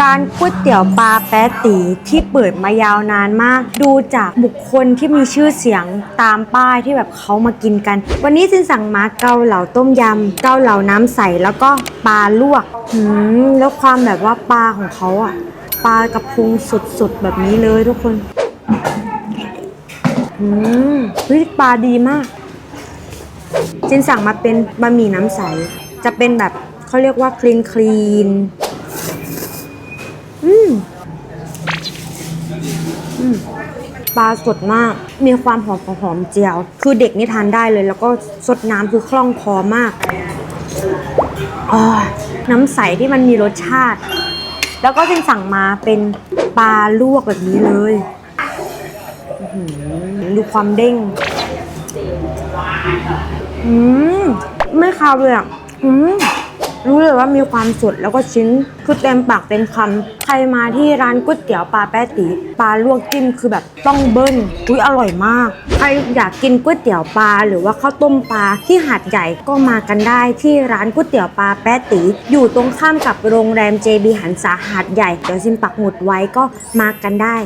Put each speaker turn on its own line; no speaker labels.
ร้านก๋วยเตี๋ยวปลาแป๊ตีที่เปิดมายาวนานมาก ดูจากบุคคลที่มีชื่อเสียงตามป้ายที่แบบเขามากินกัน วันนี้ซินสั่งมาเกาเหลาต้มยำเกาเหลาน้ำใสแล้วก็ปลาลวกหืมแล้วความแบบว่าปลาของเขาอะปลากระพงสดๆแบบนี้เลยทุกคนอืมปลาดีมากจินสั่งมาเป็นบะหมี่น้ำใส จะเป็นแบบเขาเรียกว่าคลีนคลีน อืมอืมปลาสดมาก มีความหอมของหอมเจียว คือเด็กนี่ทานได้เลย แล้วก็สดน้ำคือคล่องคอมากอ๋อน้ำใสที่มันมีรสชาติ แล้วก็จินสั่งมาเป็นปลาลวกแบบนี้เลยดูความเด้ง อืม ไม่คาวเลยอะ อืม รู้เลยว่ามีความสดแล้วก็ชิ้นคือเต็มปากเต็มคำใครมาที่ร้านก๋วยเตี๋ยวปลาแป๊ตีปลาลวกจิ้มคือแบบต้องเบิ้ลอุ้ยอร่อยมาก ใครอยากกินก๋วยเตี๋ยวปลาหรือว่าข้าวต้มปลาที่หาดใหญ่ก็มากันได้ที่ร้านก๋วยเตี๋ยวปลาแป๊ตีอยู่ตรงข้ามกับโรงแรม JB หันษาหาดใหญ่เดี๋ยวซิมปักหมุดไว้ก็มากันได้